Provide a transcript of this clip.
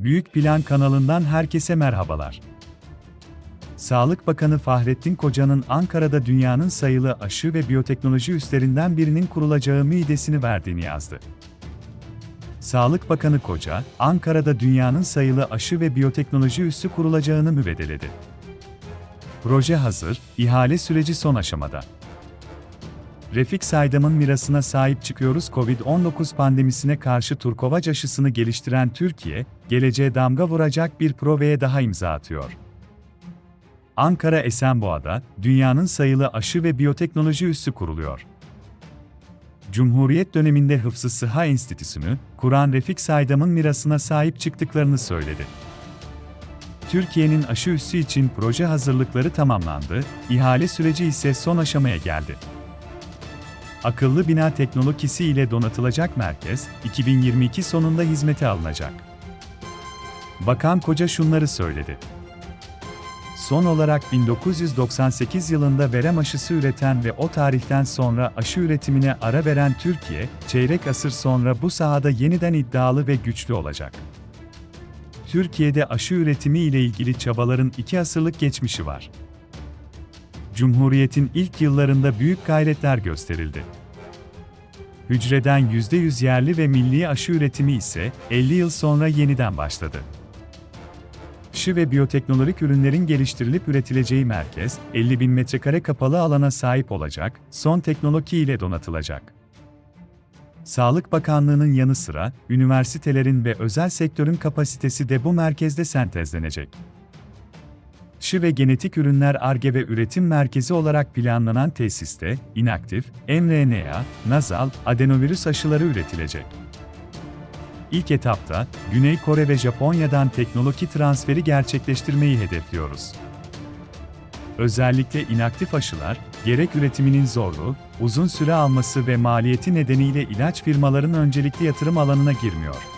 Büyük Plan kanalından herkese merhabalar. Sağlık Bakanı Fahrettin Koca'nın Ankara'da dünyanın sayılı aşı ve biyoteknoloji üstlerinden birinin kurulacağı midesini verdiğini yazdı. Sağlık Bakanı Koca, Ankara'da dünyanın sayılı aşı ve biyoteknoloji üssü kurulacağını müvedeledi. Proje hazır, ihale süreci son aşamada. Refik Saydam'ın mirasına sahip çıkıyoruz Covid-19 pandemisine karşı Turkovac aşısını geliştiren Türkiye, geleceğe damga vuracak bir projeye daha imza atıyor. Ankara Esenboğa'da, dünyanın sayılı aşı ve biyoteknoloji üssü kuruluyor. Cumhuriyet döneminde Hıfzı Sıha Enstitüsü'nü, kuran Refik Saydam'ın mirasına sahip çıktıklarını söyledi. Türkiye'nin aşı üssü için proje hazırlıkları tamamlandı, ihale süreci ise son aşamaya geldi. Akıllı bina teknolojisi ile donatılacak merkez, 2022 sonunda hizmete alınacak. Bakan Koca şunları söyledi. Son olarak 1998 yılında verem aşısı üreten ve o tarihten sonra aşı üretimine ara veren Türkiye, çeyrek asır sonra bu sahada yeniden iddialı ve güçlü olacak. Türkiye'de aşı üretimi ile ilgili çabaların iki asırlık geçmişi var. Cumhuriyetin ilk yıllarında büyük gayretler gösterildi. Hücreden %100 yerli ve milli aşı üretimi ise 50 yıl sonra yeniden başladı. Aşı ve biyoteknolojik ürünlerin geliştirilip üretileceği merkez, 50 bin metrekare kapalı alana sahip olacak, son teknoloji ile donatılacak. Sağlık Bakanlığı'nın yanı sıra, üniversitelerin ve özel sektörün kapasitesi de bu merkezde sentezlenecek. Aşı ve genetik ürünler ARGE ve üretim merkezi olarak planlanan tesiste, inaktif, mRNA, nazal, adenovirüs aşıları üretilecek. İlk etapta, Güney Kore ve Japonya'dan teknoloji transferi gerçekleştirmeyi hedefliyoruz. Özellikle inaktif aşılar, gerek üretiminin zorluğu, uzun süre alması ve maliyeti nedeniyle ilaç firmaların öncelikli yatırım alanına girmiyor.